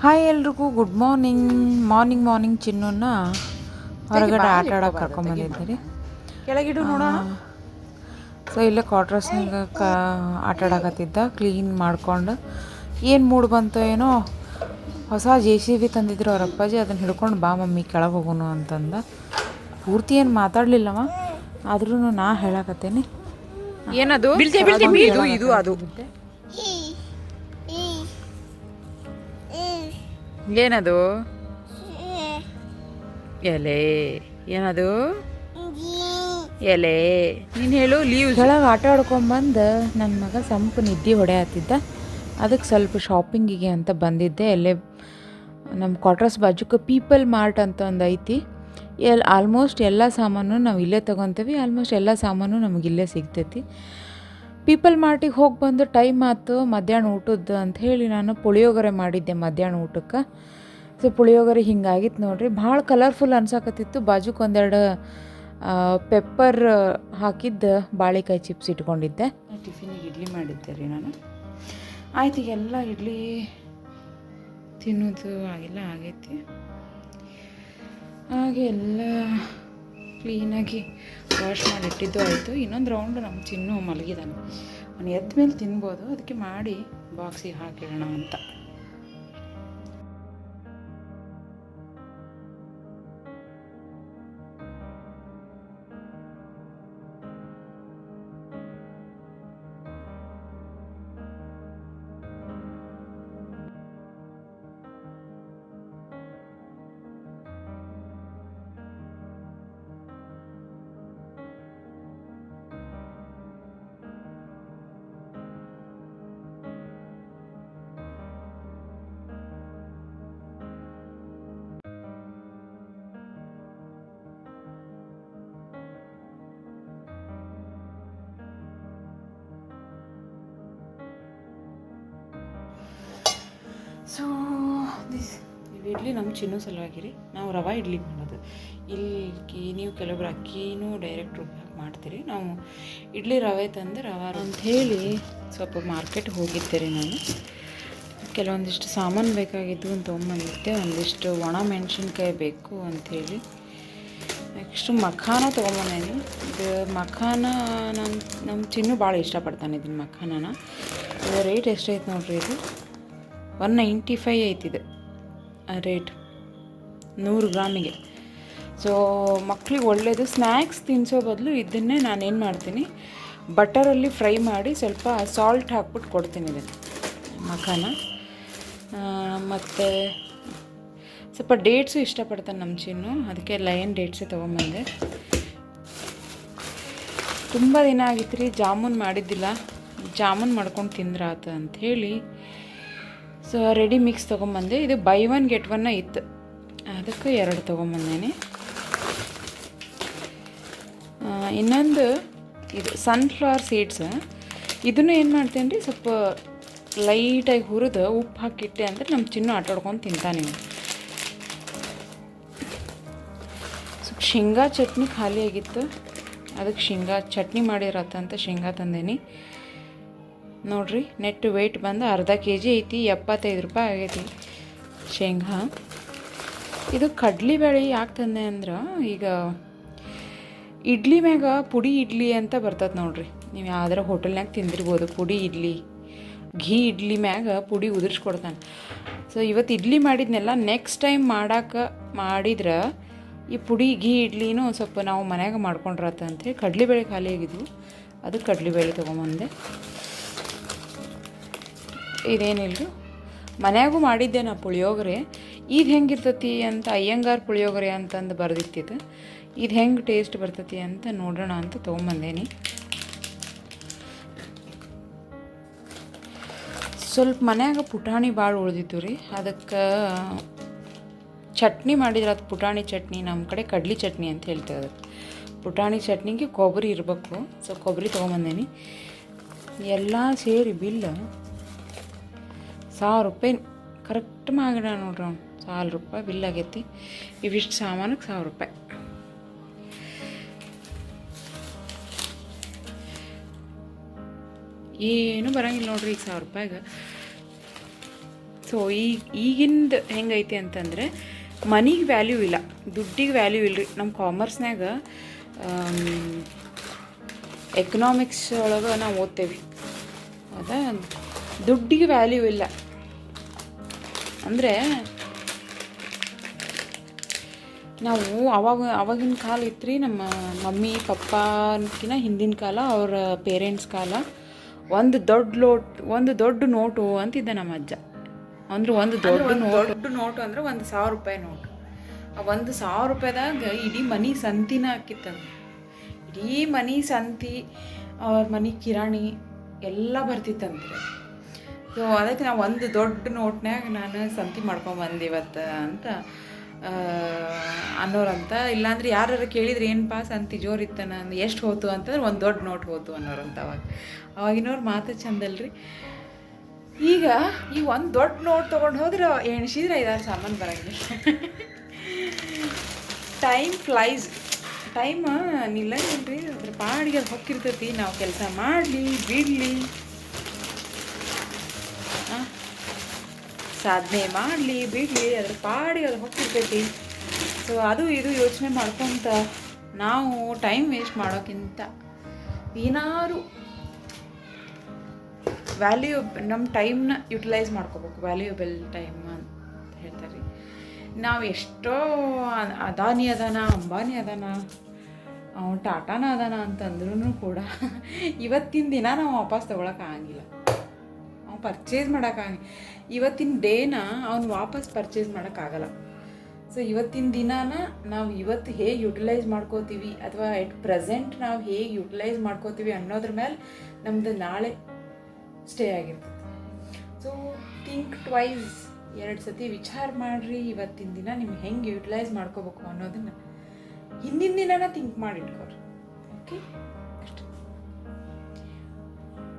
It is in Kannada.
ಹಾಯ್ ಎಲ್ರಿಗೂ ಗುಡ್ ಮಾರ್ನಿಂಗ್ ಮಾರ್ನಿಂಗ್ ಮಾರ್ನಿಂಗ್ ಚಿನ್ನನ್ನ ಹೊರಗಡೆ ಆಟ ಆಡೋಕೆ ಕರ್ಕೊಂಬಂದಿದ್ದೀರಿ. ಕೆಳಗಿಡು ನೋಡೋಣ. ಸೊ ಇಲ್ಲೇ ಕ್ವಾರ್ಟರ್ಸ್ನಾಗ ಕ ಆಟ ಆಡಕತ್ತಿದ್ದ ಕ್ಲೀನ್ ಮಾಡ್ಕೊಂಡು. ಏನು ಮೂಡ್ ಬಂತು ಏನೋ ಹೊಸ ಜೆ ಸಿ ಬಿ ತಂದಿದ್ರು ಅವ್ರ ಅಪ್ಪಾಜಿ ಅದನ್ನು ಹಿಡ್ಕೊಂಡು ಬಾ ಮಮ್ಮಿ ಕೆಳಗೆ ಹೋಗೋಣ ಅಂತಂದ. ಪೂರ್ತಿ ಏನು ಮಾತಾಡಲಿಲ್ಲವ ಆದ್ರೂ ನಾ ಹೇಳಕತ್ತೇನೆ. ಏನದು? ಇದು ಅದು. ಏನದು? ಎಲೆ. ಏನದು? ಎಲೆ. ನೀನು ಹೇಳು ಲೀವ್ ಒಳಗೆ ಆಟ ಆಡ್ಕೊಂಬಂದು ನನ್ನ ಮಗ ಸಂಪು ನಿದ್ದೆ ಹೊಡೆಯತ್ತಿದ್ದ ಅದಕ್ಕೆ ಸ್ವಲ್ಪ ಶಾಪಿಂಗಿಗೆ ಅಂತ ಬಂದಿದ್ದೆ. ಅಲ್ಲೇ ನಮ್ಮ ಕ್ವಾರ್ಟರ್ಸ್ ಬಾಜುಕ ಪೀಪಲ್ ಮಾರ್ಟ್ ಅಂತ ಒಂದು ಐತಿ. ಎಲ್ ಆಲ್ಮೋಸ್ಟ್ ಎಲ್ಲ ಸಾಮಾನು ನಾವು ಇಲ್ಲೇ ತೊಗೊತೀವಿ. ಆಲ್ಮೋಸ್ಟ್ ಎಲ್ಲ ಸಾಮಾನು ನಮಗೆ ಇಲ್ಲೇ ಸಿಗ್ತೈತಿ. ಪೀಪಲ್ ಮಾರ್ಟಿಗೆ ಹೋಗಿ ಬಂದು ಟೈಮ್ ಆಯ್ತು, ಮಧ್ಯಾಹ್ನ ಊಟದ್ದು ಅಂತ ಹೇಳಿ ನಾನು ಪುಳಿಯೋಗರೆ ಮಾಡಿದ್ದೆ ಮಧ್ಯಾಹ್ನ ಊಟಕ್ಕೆ. ಸೊ, ಪುಳಿಯೋಗರೆ ಹಿಂಗಾಗಿತ್ತು ನೋಡ್ರಿ. ಭಾಳ ಕಲರ್ಫುಲ್ ಅನ್ಸಕತ್ತಿತ್ತು. ಬಾಜುಕ್ ಒಂದೆರಡು ಪೆಪ್ಪರ್ ಹಾಕಿದ್ದ ಬಾಳೆಕಾಯಿ ಚಿಪ್ಸ್ ಇಟ್ಕೊಂಡಿದ್ದೆ. ಟಿಫಿನಿಗೆ ಇಡ್ಲಿ ಮಾಡಿದ್ದೆ ರೀ ನಾನು. ಆಯ್ತು ಈಗೆಲ್ಲ ಇಡ್ಲಿ ತಿನ್ನೋದು ಆಗಿಲ್ಲ, ಆಗೈತಿ. ಹಾಗೆ ಎಲ್ಲ ಕ್ಲೀನಾಗಿ ವಾಶ್ ಮಾಡಿ ಇಟ್ಟಿದ್ದು ಆಯಿತು. ಇನ್ನೊಂದು ರೌಂಡು ನಮ್ಮ ಚಿನ್ನು ಮಲಗಿದಾನೆ. ಅವನು ಎದ್ದ ಮೇಲೆ ತಿನ್ಬೋದು. ಅದಕ್ಕೆ ಮಾಡಿ ಬಾಕ್ಸಿಗೆ ಹಾಕಿಡೋಣ ಅಂತ. ಸೊ ದಿಸ್ ಇಡ್ಲಿ ನಮ್ಮ ಚಿನ್ನೂ ಸಲುವಾಗಿ ರೀ ನಾವು ರವೆ ಇಡ್ಲಿ ಮಾಡೋದು. ಇಲ್ಲಿ ನೀವು ಕೆಲವೊಬ್ರು ಅಕ್ಕಿನೂ ಡೈರೆಕ್ಟ್ ರುಬ್ಬಿ ಮಾಡ್ತೀರಿ. ನಾವು ಇಡ್ಲಿ ರವೆ ತಂದು ರವೆ ಅಂತ ಹೇಳಿ ಸ್ವಲ್ಪ ಮಾರ್ಕೆಟ್ ಹೋಗಿದ್ದೆ ರೀ ನಾನು. ಕೆಲವೊಂದಿಷ್ಟು ಸಾಮಾನು ಬೇಕಾಗಿದ್ದು ಅಂತ ತೊಗೊಂಬಂದಿದ್ದೆ ಒಂದಿಷ್ಟು ಒಣ ಮೆಣಸಿನ್ಕಾಯಿ ಬೇಕು ಅಂಥೇಳಿ ನೆಕ್ಸ್ಟು ಮಖಾನ ತೊಗೊಂಬಂದೇನಿ ಇದು ಮಖಾನ ನಮ್ಮ ನಮ್ಮ ಚಿನ್ನು ಭಾಳ ಇಷ್ಟಪಡ್ತಾನೆ ಇದನ್ನ ಮಖಾನನ. ರೇಟ್ ಎಷ್ಟೈತೆ ನೋಡ್ರಿ ಇದು? ಒನ್ ನೈಂಟಿ ಫೈ ಐತಿದೆ ರೇಟ್ ನೂರು ಗ್ರಾಮಿಗೆ. ಸೊ ಮಕ್ಳಿಗೆ ಒಳ್ಳೆಯದು ಸ್ನ್ಯಾಕ್ಸ್ ತಿನ್ನಿಸೋ ಬದಲು ಇದನ್ನೇ ನಾನೇನು ಮಾಡ್ತೀನಿ, ಬಟರಲ್ಲಿ ಫ್ರೈ ಮಾಡಿ ಸ್ವಲ್ಪ ಸಾಲ್ಟ್ ಹಾಕ್ಬಿಟ್ಟು ಕೊಡ್ತೀನಿ ಇದನ್ನು, ಮಖಾನ. ಮತ್ತು ಸ್ವಲ್ಪ ಡೇಟ್ಸು ಇಷ್ಟಪಡ್ತಾನೆ ನಮ್ಮ ಚಿನ್ನು, ಅದಕ್ಕೆ ಲಯನ್ ಡೇಟ್ಸೇ ತೊಗೊಂಬಂದೆ. ತುಂಬ ದಿನ ಆಗಿತ್ತು ರೀ ಜಾಮೂನ್ ಮಾಡಿದ್ದಿಲ್ಲ, ಜಾಮೂನ್ ಮಾಡ್ಕೊಂಡು ತಿಂದ್ರಾತ ಅಂಥೇಳಿ ಸೊ ರೆಡಿ ಮಿಕ್ಸ್ ತೊಗೊಂಬಂದೆ. ಇದು ಬೈ ಒನ್ ಗೆಟ್ ಒನ್ನ ಇತ್ತು. ಅದಕ್ಕೆ ಎರಡು ತೊಗೊಂಬಂದೇನೆ. ಇನ್ನೊಂದು, ಇದು ಸನ್ಫ್ಲವರ್ ಸೀಡ್ಸ್ ಇದನ್ನು ಏನು ಮಾಡ್ತೇನೆ ರೀ ಸ್ವಲ್ಪ ಲೈಟಾಗಿ ಹುರಿದು ಉಪ್ಪು ಹಾಕಿಟ್ಟೆ ಅಂದರೆ ನಮ್ಮ ಚಿನ್ನು ಆಟಾಡ್ಕೊಂಡು ತಿಂತಾನೆ ನೀವು ಸ್ವಲ್ಪ ಶೇಂಗಾ ಚಟ್ನಿ ಖಾಲಿ ಆಗಿತ್ತು. ಅದಕ್ಕೆ ಶೇಂಗಾ, ಚಟ್ನಿ ಮಾಡಿರತ್ತಂತ ಶೇಂಗಾ ತಂದೇನಿ. ನೋಡ್ರಿ ನೆಟ್ ವೆಯ್ಟ್ ಬಂದು ಅರ್ಧ ಕೆ ಜಿ ಐತಿ, ಎಪ್ಪತ್ತೈದು ರೂಪಾಯಿ ಆಗೈತಿ. ಶೇಂಗಾ. ಇದು ಕಡ್ಲಿಬೇಳೆ ಯಾಕೆ ತಂದೆ ಅಂದ್ರೆ, ಈಗ ಇಡ್ಲಿ ಮ್ಯಾಗ ಪುಡಿ ಇಡ್ಲಿ ಅಂತ ಬರ್ತದೆ ನೋಡ್ರಿ. ನೀವು ಯಾವ್ದಾರ ಹೋಟೆಲ್ನಾಗ ತಿಂದಿರ್ಬೋದು, ಪುಡಿ ಇಡ್ಲಿ. ಘೀ ಇಡ್ಲಿ ಮ್ಯಾಗ ಪುಡಿ ಉದುರಿಸ್ಕೊಡ್ತಾನೆ. ಸೊ ಇವತ್ತು ಇಡ್ಲಿ ಮಾಡಿದ್ನೆಲ್ಲ ನೆಕ್ಸ್ಟ್ ಟೈಮ್ ಮಾಡಕ್ಕೆ ಮಾಡಿದ್ರೆ ಈ ಪುಡಿ, ಘೀ ಇಡ್ಲಿನೂ ಸ್ವಲ್ಪ ನಾವು ಮನ್ಯಾಗ ಮಾಡ್ಕೊಂಡ್ರತ್ತ ಅಂಥೇಳಿ ಕಡಲೆಬೇಳೆ ಖಾಲಿ ಆಗಿದ್ವು. ಅದು ಕಡಲೆಬೇಳೆ ತೊಗೊಂಬಂದೆ. ಇದೇನಿಲ್ಲ ಮನ್ಯಾಗೂ ಮಾಡಿದ್ದೆ ನಾ ಪುಳಿಯೋಗರೆ. ಇದು ಹೆಂಗಿರ್ತತಿ ಅಂತ ಅಯ್ಯಂಗಾರ್ ಪುಳಿಯೋಗರೆ ಅಂತಂದು ಬರೆದಿತ್ತಿದ್ದು ಇದು ಹೆಂಗೆ ಟೇಸ್ಟ್ ಬರ್ತತಿ ಅಂತ ನೋಡೋಣ ಅಂತ ತೊಗೊಂಬಂದೇನಿ. ಸ್ವಲ್ಪ ಮನ್ಯಾಗ ಪುಟಾಣಿ ಭಾಳ ಉಳ್ದಿತ್ತು ರೀ. ಅದಕ್ಕೆ ಚಟ್ನಿ ಮಾಡಿದ್ರೆ ಅದು ಪುಟಾಣಿ ಚಟ್ನಿ ನಮ್ಮ ಕಡೆ ಕಡ್ಲಿ ಚಟ್ನಿ ಅಂತ ಹೇಳ್ತೇವೆ ಅದಕ್ಕೆ ಪುಟಾಣಿ ಚಟ್ನಿಗೆ ಕೊಬ್ಬರಿ ಇರಬೇಕು. ಸೊ ಕೊಬ್ಬರಿ ತೊಗೊಂಬಂದೇನಿ. ಎಲ್ಲ ಸೇರಿ ಬಿಲ್ ಸಾವಿರ ರೂಪಾಯಿ ಕರೆಕ್ಟ್ ಮಾಡಿಡ ನೋಡ್ರಿ ಅವ್ನು. ಸಾವಿರ ರೂಪಾಯಿ ಬಿಲ್ ಆಗೈತಿ. ಇವಿಷ್ಟು ಸಾಮಾನಕ್ಕೆ ಸಾವಿರ ರೂಪಾಯಿ. ಏನು ಬರಂಗಿಲ್ಲ ನೋಡ್ರಿ ಈಗ ಸಾವಿರ ರೂಪಾಯಿಗೆ. ಸೊ ಈಗ ಈಗಿಂದ ಹೆಂಗೈತಿ ಅಂತಂದರೆ ಮನಿಗೆ ವ್ಯಾಲ್ಯೂ ಇಲ್ಲ. ದುಡ್ಡಿಗೆ ವ್ಯಾಲ್ಯೂ ಇಲ್ಲ ರೀ ನಮ್ಮ ಕಾಮರ್ಸ್ನಾಗ ಎಕನಾಮಿಕ್ಸ್ ಒಳಗೆ ನಾವು ಓದ್ತೇವೆ. ಅದ ದುಡ್ಡಿಗೆ ವ್ಯಾಲ್ಯೂ ಇಲ್ಲ. ಅಂದರೆ ನಾವು ಅವಾಗ ಅವಾಗಿನ ಕಾಲ ಇತ್ತು ರೀ ನಮ್ಮ ಮಮ್ಮಿ ಪಪ್ಪಾನ್ಕಿನ ಹಿಂದಿನ ಕಾಲ ಅವ್ರ ಪೇರೆಂಟ್ಸ್ ಕಾಲ ಒಂದು ದೊಡ್ಡ ಲೋಟ್ ಒಂದು ದೊಡ್ಡ ನೋಟು ಅಂತಿದ್ದ ನಮ್ಮ ಅಜ್ಜ. ಅಂದ್ರೆ ಒಂದು ದೊಡ್ಡ ನೋಟ್. ದೊಡ್ಡ ನೋಟು ಅಂದ್ರೆ ಒಂದು ಸಾವಿರ ರೂಪಾಯಿ ನೋಟು. ಆ ಒಂದು ಸಾವಿರ ರೂಪಾಯಿದಾಗ ಇಡೀ ಮನಿ ಸಂತಿನ ಹಾಕಿತ್ತಂತ ಇಡೀ ಮನಿ ಸಂತಿ ಅವ್ರ ಮನಿ ಕಿರಾಣಿ ಎಲ್ಲ ಬರ್ತಿತ್ತಂತ್ರಿ. ಸೊ ಅದಕ್ಕೆ ನಾವು ಒಂದು ದೊಡ್ಡ ನೋಟ್ನ್ಯಾಗ ನಾನು ಸಂತಿ ಮಾಡ್ಕೊಂಬಂದು ಬಂದೆ ಇವತ್ತು ಅಂತ ಅನ್ನೋರಂತ. ಇಲ್ಲಾಂದ್ರೆ ಯಾರು ಕೇಳಿದ್ರೆ ಏನಪ್ಪ ಸಂತಿ ಜೋರು ಇತ್ತ ನಾನು ಎಷ್ಟು ಹೋತು? ಅಂತಂದ್ರೆ ಒಂದು ದೊಡ್ಡ ನೋಟ್ ಹೋತು ಅನ್ನೋರಂತ ಅವಾಗ. ಅವಾಗಿನವ್ರ ಮಾತು ಚಂದಲ್ರಿ. ಈಗ ಈ ಒಂದು ದೊಡ್ಡ ನೋಟ್ ತೊಗೊಂಡು ಹೋದ್ರೆ ಎಣಿಸಿದ್ರೆ ಐದಾರು ಸಾಮಾನು ಬರಂಗಿಲ್ಲ. ಟೈಮ್ ಫ್ಲೈಸ್ ಟೈಮ್ ರೀ ಅದ್ರ ಪಾಡಿಗೆ ಹೊಕ್ಕಿರ್ತೈತಿ. ನಾವು ಕೆಲಸ ಮಾಡಲಿ, ಬಿಡಲಿ. ಸಾಧನೆ ಮಾಡಲಿ, ಬಿಡಲಿ, ಅದ್ರ ಪಾಡಿ ಅದು ಹೋಗ್ತಿರ್ತೈತಿ ಸೊ ಅದು ಇದು ಯೋಚನೆ ಮಾಡ್ಕೊತ ನಾವು ಟೈಮ್ ವೇಸ್ಟ್ ಮಾಡೋಕ್ಕಿಂತ ಏನಾದ್ರು ವ್ಯಾಲ್ಯೂ ನಮ್ಮ ಟೈಮ್ನ ಯುಟಿಲೈಸ್ ಮಾಡ್ಕೋಬೇಕು. ವ್ಯಾಲ್ಯೂಬಲ್ ಟೈಮ್ ಅಂತ ಹೇಳ್ತಾರೆ. ನಾವು ಎಷ್ಟೋ ಅದಾನಿ ಅದಾನ, ಅಂಬಾನಿ ಅದಾನ ಅವ್ನು ಟಾಟಾನ ಅದಾನ ಅಂತಂದ್ರೂ ಕೂಡ ಇವತ್ತಿನ ದಿನ ನಾವು ವಾಪಸ್ ತೊಗೊಳಕ್ಕಾಗಂಗಿಲ್ಲ ಅವ್ನು ಪರ್ಚೇಸ್ ಮಾಡೋಕ್ಕಾಗಿ ಇವತ್ತಿನ ಡೇನ ಅವ್ನು ವಾಪಸ್ ಪರ್ಚೇಸ್ ಮಾಡೋಕ್ಕಾಗಲ್ಲ. ಸೊ ಇವತ್ತಿನ ದಿನಾನ ನಾವು ಇವತ್ತು ಹೇಗೆ ಯುಟಿಲೈಸ್ ಮಾಡ್ಕೋತೀವಿ ಅಥವಾ ಎಟ್ ಪ್ರೆಸೆಂಟ್ ನಾವು ಹೇಗೆ ಯುಟಿಲೈಸ್ ಮಾಡ್ಕೋತೀವಿ ಅನ್ನೋದ್ರ ಮೇಲೆ ನಮ್ಮದು ನಾಳೆ ಸ್ಟೇ ಆಗಿರ್ತದೆ ಸೊ ಥಿಂಕ್ ಟ್ವೈಸ್ ಎರಡು ಸತಿ ವಿಚಾರ ಮಾಡಿರಿ. ಇವತ್ತಿನ ದಿನ ನಿಮ್ಗೆ ಹೆಂಗೆ ಯುಟಿಲೈಸ್ ಮಾಡ್ಕೋಬೇಕು ಅನ್ನೋದನ್ನು. ಹಿಂದಿನ ದಿನನ ಥಿಂಕ್ ಮಾಡಿ ಇಟ್ಕೋರಿ. ಓಕೆ